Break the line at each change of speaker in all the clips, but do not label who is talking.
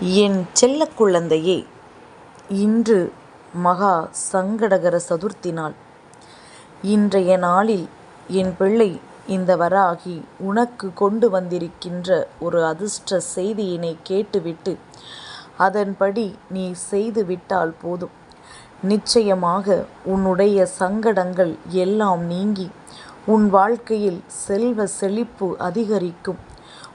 என் செல்ல குழந்தையே இன்று மகா சங்கடகர சதுர்த்தி நாள். இன்றைய நாளில் என் பிள்ளை இந்த வராகி உனக்கு கொண்டு வந்திருக்கின்ற ஒரு அதிர்ஷ்ட செய்தியினை கேட்டுவிட்டு அதன்படி நீ செய்து விட்டால் போதும். நிச்சயமாக உன்னுடைய சங்கடங்கள் எல்லாம் நீங்கி உன் வாழ்க்கையில் செல்வ செழிப்பு அதிகரிக்கும்.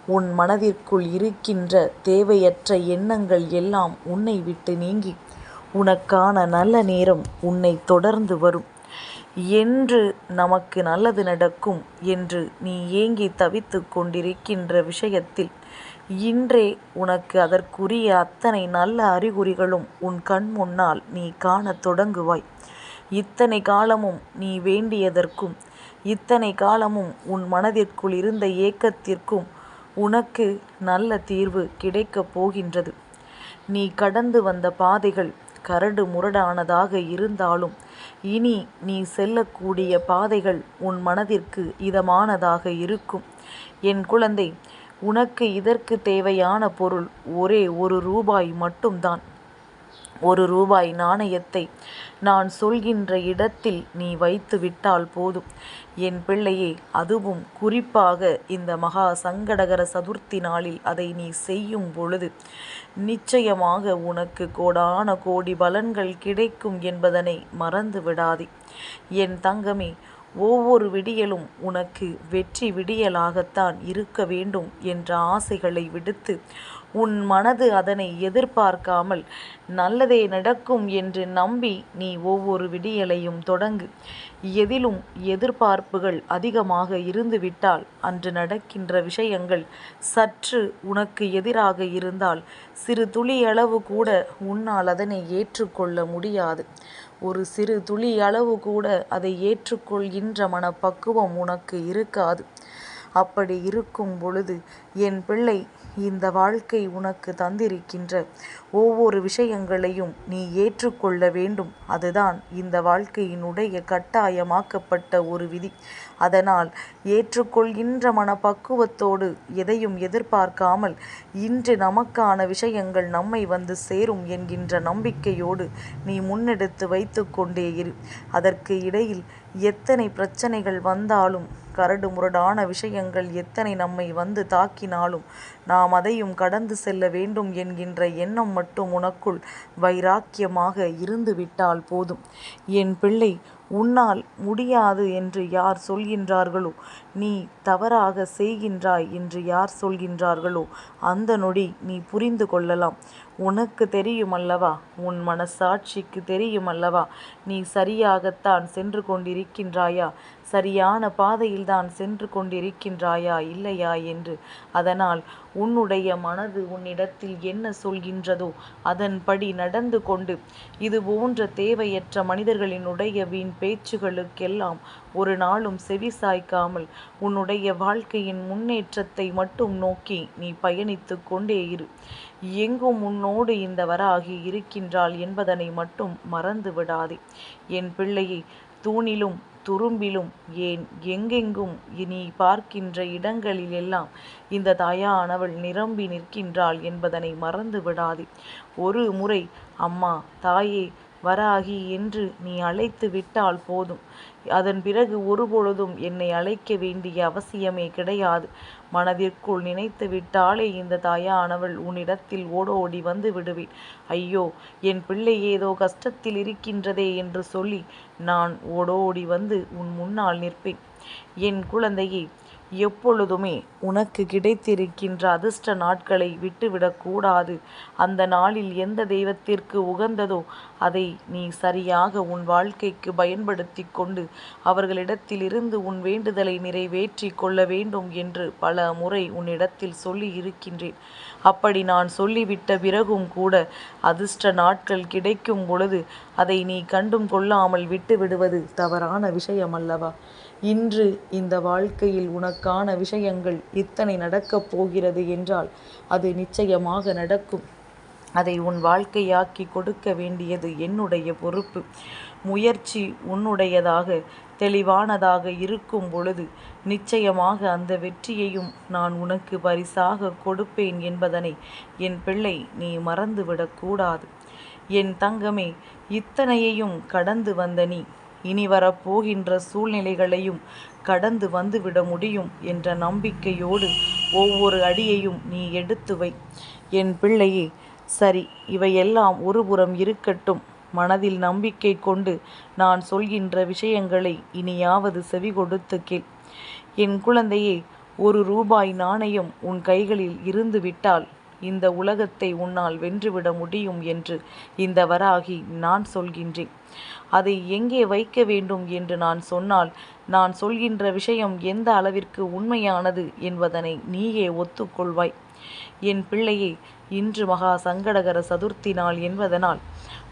உன் மனதிற்குள் இருக்கின்ற தேவையற்ற எண்ணங்கள் எல்லாம் உன்னை விட்டு நீங்கி உனக்கான நல்ல நேரம் உன்னை தொடர்ந்து வரும். என்று நமக்கு நல்லது நடக்கும் என்று நீ ஏங்கி தவித்து கொண்டிருக்கின்ற விஷயத்தில் இன்றே உனக்கு அதற்குரிய அத்தனை நல்ல அறிகுறிகளும் உன் கண் முன்னால் நீ காணத் தொடங்குவாய். இத்தனை காலமும் நீ வேண்டியதற்கும் இத்தனை காலமும் உன் மனதிற்குள் இருந்த ஏக்கத்திற்கும் உனக்கு நல்ல தீர்வு கிடைக்கப் போகின்றது. நீ கடந்து வந்த பாதைகள் கரடு முரடானதாக இருந்தாலும் இனி நீ செல்லக்கூடிய பாதைகள் உன் மனதிற்கு இதமானதாக இருக்கும். என் குழந்தை உனக்கு இதற்கு தேவையான பொருள் ஒரே ஒரு ரூபாய் மட்டும்தான். ஒரு ரூபாய் நாணயத்தை நான் சொல்கின்ற இடத்தில் நீ வைத்து விட்டால் போதும். என் பிள்ளையே அதுவும் குறிப்பாக இந்த மகா சங்கடகர சதுர்த்தி நாளில் அதை நீ செய்யும் பொழுது நிச்சயமாக உனக்கு கோடான கோடி பலன்கள் கிடைக்கும் என்பதனை மறந்து விடாதே. என் தங்கமே ஒவ்வொரு விடியலும் உனக்கு வெற்றி விடியலாகத்தான் இருக்க வேண்டும் என்ற ஆசைகளை விடுத்து உன் மனது அதனை எதிர்பார்க்காமல் நல்லதே நடக்கும் என்று நம்பி நீ ஒவ்வொரு விடியலையும் தொடங்கு. எதிலும் எதிர்பார்ப்புகள் அதிகமாக இருந்துவிட்டால் அன்று நடக்கின்ற விஷயங்கள் சற்று உனக்கு எதிராக இருந்தால் சிறு துளியளவு கூட உன்னால் அதனை ஏற்றுக்கொள்ள முடியாது. ஒரு சிறு துளியளவு கூட அதை ஏற்றுக்கொள்கின்ற மனப்பக்குவம் உனக்கு இருக்காது. அப்படி இருக்கும் பொழுது என் பிள்ளை இந்த வாழ்க்கை உனக்கு தந்திருக்கின்ற ஒவ்வொரு விஷயங்களையும் நீ ஏற்றுக்கொள்ள வேண்டும். அதுதான் இந்த வாழ்க்கையினுடைய கட்டாயமாக்கப்பட்ட ஒரு விதி. அதனால் ஏற்றுக்கொள்கின்ற மனப்பக்குவத்தோடு எதையும் எதிர்பார்க்காமல் இன்று நமக்கான விஷயங்கள் நம்மை வந்து சேரும் என்கின்ற நம்பிக்கையோடு நீ முன்னெடுத்து வைத்து கொண்டே இரு. அதற்கு இடையில் எத்தனை பிரச்சனைகள் வந்தாலும் கரடு முரடான விஷயங்கள் எத்தனை நம்மை வந்து தாக்கினாலும் நாம் அதையும் கடந்து செல்ல வேண்டும் என்கின்ற எண்ணம் மட்டும் உனக்குள் வைராக்கியமாக இருந்துவிட்டால் போதும். என் பிள்ளை உன்னால் முடியாது என்று யார் சொல்கின்றார்களோ நீ தவறாக செய்கின்றாய் என்று யார் சொல்கின்றார்களோ அந்த நொடி நீ புரிந்து கொள்ளலாம். உனக்கு தெரியுமல்லவா? உன் மனசாட்சிக்கு தெரியுமல்லவா? நீ சரியாகத்தான் சென்று கொண்டிருக்கின்றாயா? சரியான பாதையில்தான் சென்று கொண்டிருக்கின்றாயா இல்லையா என்று. அதனால் உன்னுடைய மனது உன்னிடத்தில் என்ன சொல்கின்றதோ அதன்படி நடந்து கொண்டு இது போன்ற தேவையற்ற மனிதர்களினுடைய வீண் பேச்சுகளுக்கெல்லாம் ஒரு நாளும் செவி சாய்க்காமல் உன்னுடைய வாழ்க்கையின் முன்னேற்றத்தை மட்டும் நோக்கி நீ பயணித்து கொண்டே இரு. எங்கும் உன்னோடு இந்த வராகி இருக்கின்றாள் என்பதனை மட்டும் மறந்து விடாதே. என் பிள்ளையை தூணிலும் துரும்பிலும் ஏன் எங்கெங்கும் இனி பார்க்கின்ற இடங்களிலெல்லாம் இந்த தாயானவள் நிரம்பி நிற்கின்றாள் என்பதனை மறந்து விடாதே. ஒரு முறை அம்மா தாயே வராகி என்று நீ அழைத்து விட்டால் போதும். அதன் பிறகு ஒருபொழுதும் என்னை அழைக்க வேண்டிய அவசியமே கிடையாது. மனதிற்குள் நினைத்து விட்டாலே இந்த தாயானவள் உன்னிடத்தில் ஓடோடி வந்து விடுவேன். ஐயோ என் பிள்ளை ஏதோ கஷ்டத்தில் இருக்கின்றதே என்று சொல்லி நான் ஓடோடி வந்து உன் முன்னால் நிற்பேன். என் குழந்தையே எப்பொழுதுமே உனக்கு கிடைத்திருக்கின்ற அதிர்ஷ்ட நாட்களை விட்டுவிடக்கூடாது அந்த நாளில் எந்த தெய்வத்திற்கு உகந்ததோ அதை நீ சரியாக உன் வாழ்க்கைக்கு பயன்படுத்திக் கொண்டு அவர்களிடத்திலிருந்து உன் வேண்டுதலை நிறைவேற்றி கொள்ள வேண்டும் என்று பல முறை உன்னிடத்தில் சொல்லி இருக்கின்றேன். அப்படி நான் சொல்லிவிட்ட பிறகும் கூட அதிர்ஷ்ட நாட்கள் கிடைக்கும் பொழுது அதை நீ கண்டும் கொள்ளாமல் விட்டுவிடுவது தவறான விஷயமல்லவா? இன்று இந்த வாழ்க்கையில் உனக்கான விஷயங்கள் இத்தனை நடக்கப் போகிறது என்றால் அது நிச்சயமாக நடக்கும். அதை உன் வாழ்க்கையாக்கி கொடுக்க வேண்டியது என்னுடைய பொறுப்பு முயற்சி உன்னுடையதாக தெளிவானதாக இருக்கும் பொழுது நிச்சயமாக அந்த வெற்றியையும் நான் உனக்கு பரிசாக கொடுப்பேன் என்பதனை என் பிள்ளை நீ மறந்துவிடக்கூடாது என் தங்கமே இத்தனையையும் கடந்து வந்த நீ இனி வரப்போகின்ற சூழ்நிலைகளையும் கடந்து வந்துவிட முடியும் என்ற நம்பிக்கையோடு ஒவ்வொரு அடியையும் நீ எடுத்து வை. என் பிள்ளையே சரி இவையெல்லாம் ஒருபுறம் இருக்கட்டும். மனதில் நம்பிக்கை கொண்டு நான் சொல்கின்ற விஷயங்களை இனியாவது செவி கொடுத்து கேள். என் குழந்தையே ஒரு ரூபாய் நாணயம் உன் கைகளில் இருந்து விட்டால் இந்த உலகத்தை உன்னால் வென்றுவிட முடியும் என்று இந்த வராகி நான் சொல்கின்றேன். அதை எங்கே வைக்க வேண்டும் என்று நான் சொன்னால் நான் சொல்கின்ற விஷயம் எந்த அளவிற்கு உண்மையானது என்பதனை நீயே ஒத்துக்கொள்வாய். என் பிள்ளையே இன்று மகா சங்கடகர சதுர்த்தி நாள் என்பதனால்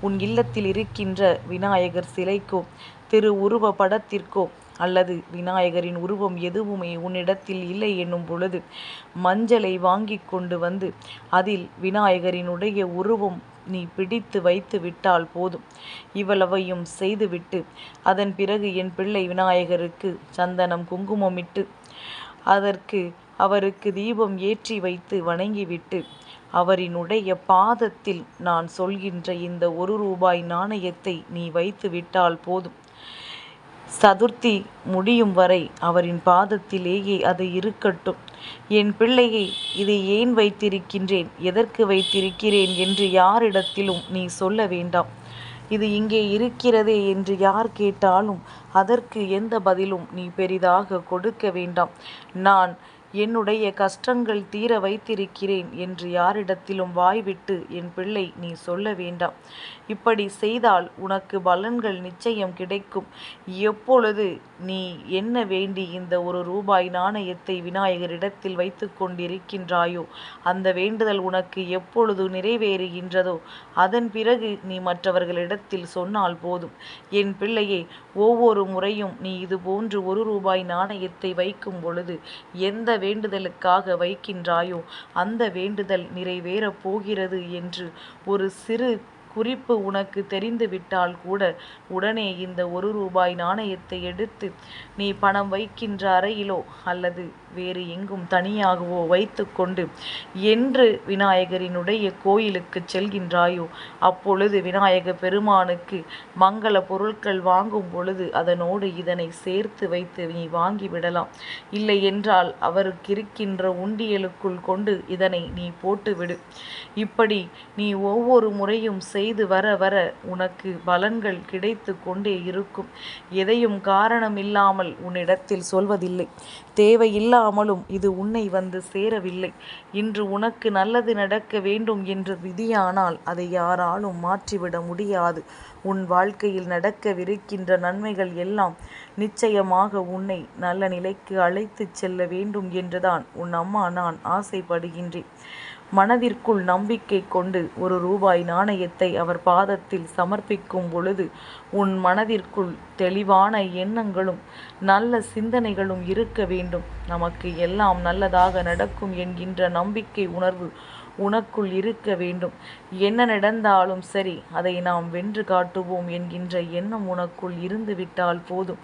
உன் இல்லத்தில் இருக்கின்ற விநாயகர் சிலைக்கோ திரு உருவ படத்திற்கோ அல்லது விநாயகரின் உருவம் எதுவுமே உன்னிடத்தில் இல்லை என்னும் பொழுது மஞ்சளை வாங்கி கொண்டு வந்து அதில் விநாயகரினுடைய உருவம் நீ பிடித்து வைத்து விட்டால் போதும். இவ்வளவையும் செய்துவிட்டு அதன் பிறகு என் பிள்ளை விநாயகருக்கு சந்தனம் குங்குமமிட்டு அதற்கு அவருக்கு தீபம் ஏற்றி வைத்து வணங்கிவிட்டு அவரினுடைய பாதத்தில் நான் சொல்கின்ற இந்த ஒரு ரூபாய் நாணயத்தை நீ வைத்து விட்டால் போதும். சதுர்த்தி முடியும் வரை அவரின் பாதத்திலேயே அது இருக்கட்டும். என் பிள்ளையை இதை ஏன் வைத்திருக்கின்றேன்? எதற்கு வைத்திருக்கிறேன் என்று யாரிடத்திலும் நீ சொல்ல வேண்டாம். இது இங்கே இருக்கிறதே என்று யார் கேட்டாலும் அதற்கு எந்த பதிலும் நீ பெரிதாக கொடுக்க வேண்டாம். நான் என்னுடைய கஷ்டங்கள் தீர வைத்திருக்கிறேன் என்று யாரிடத்திலும் வாய்விட்டு என் பிள்ளை நீ சொல்ல வேண்டாம். இப்படி செய்தால் உனக்கு பலன்கள் நிச்சயம் கிடைக்கும். எப்பொழுது நீ என்ன வேண்டி இந்த ஒரு ரூபாய் நாணயத்தை விநாயகரிடத்தில் வைத்து கொண்டிருக்கின்றாயோ அந்த வேண்டுதல் உனக்கு எப்பொழுது நிறைவேறுகின்றதோ அதன் பிறகு நீ மற்றவர்களிடத்தில் சொன்னால் போதும். என் பிள்ளையே ஒவ்வொரு முறையும் நீ இது போன்று ஒரு ரூபாய் நாணயத்தை வைக்கும் பொழுது எந்த வேண்டுதலுக்காக வைக்கின்றாயோ அந்த வேண்டுதல் நிறைவேறப் போகிறது என்று ஒரு சிறு குறிப்பு உனக்கு தெரிந்துவிட்டால் கூட உடனே இந்த ஒரு ரூபாய் நாணயத்தை எடுத்து நீ பணம் வைக்கின்ற அறையிலோ அல்லது வேறு எங்கும் தனியாகவோ வைத்து கொண்டு என்று விநாயகரினுடைய கோயிலுக்கு செல்கின்றாயோ? அப்பொழுது விநாயக பெருமானுக்கு மங்கள பொருட்கள் வாங்கும் பொழுது அதனோடு இதனை சேர்த்து வைத்து நீ வாங்கிவிடலாம். இல்லை என்றால் அவருக்கு இருக்கின்ற உண்டியலுக்குள் கொண்டு இதனை நீ போட்டுவிடு. இப்படி நீ ஒவ்வொரு முறையும் செய் செய்து வர வர உனக்கு பலன்கள் கிடைத்து கொண்டே இருக்கும். எதையும் காரணம் இல்லாமல் உன்னிடத்தில் சொல்வதில்லை. தேவையில்லாமலும் இது உன்னை வந்து சேரவில்லை. இன்று உனக்கு நல்லது நடக்க வேண்டும் என்று விதியானால் அதை யாராலும் மாற்றிவிட முடியாது. உன் வாழ்க்கையில் நடக்கவிருக்கின்ற நன்மைகள் எல்லாம் நிச்சயமாக உன்னை நல்ல நிலைக்கு அழைத்துச் செல்ல வேண்டும் என்றுதான் உன் அம்மா நான் ஆசைப்படுகின்றேன். மனதிற்குள் நம்பிக்கை கொண்டு ஒரு ரூபாய் நாணயத்தை அவர் பாதத்தில் சமர்ப்பிக்கும் பொழுது உன் மனதிற்குள் தெளிவான எண்ணங்களும் நல்ல சிந்தனைகளும் இருக்க வேண்டும். நமக்கு எல்லாம் நல்லதாக நடக்கும் என்கின்ற நம்பிக்கை உணர்வு உனக்குள் இருக்க வேண்டும். என்ன நடந்தாலும் சரி அதை நாம் வென்று காட்டுவோம் என்கின்ற எண்ணம் உனக்குள் இருந்துவிட்டால் போதும்.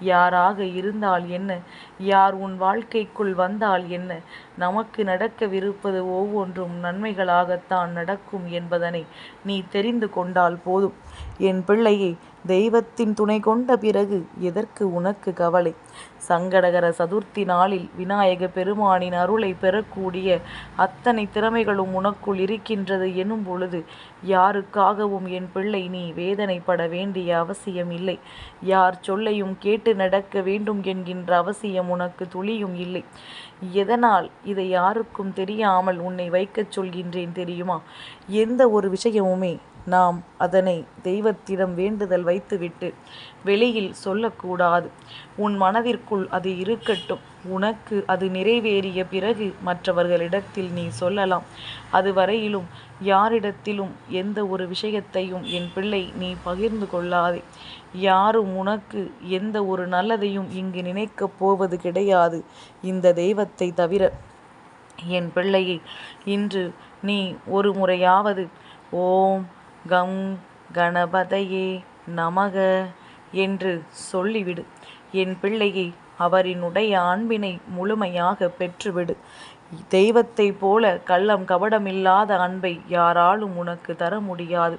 யாராக இருந்தால் என்ன? யார் உன் வாழ்க்கைக்குள் வந்தால் என்ன? நமக்கு நடக்கவிருப்பது ஒவ்வொன்றும் நன்மைகளாகத்தான் நடக்கும் என்பதனை நீ தெரிந்து கொண்டால் போதும். என் பிள்ளையை தெய்வத்தின் துணை கொண்ட பிறகு எதற்கு உனக்கு கவலை? சங்கடகர சதுர்த்தி நாளில் விநாயக பெருமானின் அருளை பெறக்கூடிய அத்தனை திறமைகளும் உனக்குள் இருக்கின்றது எனும் பொழுது யாருக்காகவும் என் பிள்ளை நீ வேதனைப்பட வேண்டிய அவசியம் இல்லை யார் சொல்லையும் கேட்டு நடக்க வேண்டும் என்கின்ற அவசியம் உனக்கு துளியும் இல்லை. எதனால் இதை யாருக்கும் தெரியாமல் உன்னை வைக்கச் சொல்கின்றேன் தெரியுமா? எந்த ஒரு விஷயமுமே நாம் அதனை தெய்வத்திடம் வேண்டுதல் வைத்துவிட்டு வெளியில் சொல்லக்கூடாது. உன் மனதிற்குள் அது இருக்கட்டும். உனக்கு அது நிறைவேறிய பிறகு மற்றவர்களிடத்தில் நீ சொல்லலாம். அதுவரையிலும் யாரிடத்திலும் எந்த ஒரு விஷயத்தையும் என் பிள்ளை நீ பகிர்ந்து கொள்ளாதே. யாரும் உனக்கு எந்த ஒரு நல்லதையும் இங்கு நினைக்கப் போவது கிடையாது. இந்த தெய்வத்தை தவிர என் பிள்ளையை இன்று நீ ஒரு முறையாவது ஓம் கம் கணபதையே நமக என்று சொல்லிவிடு. என் பிள்ளையை அவரினுடைய அன்பினை முழுமையாக பெற்றுவிடு. தெய்வத்தைப் போல கள்ளம் கபடமில்லாத அன்பை யாராலும் உனக்கு தர முடியாது.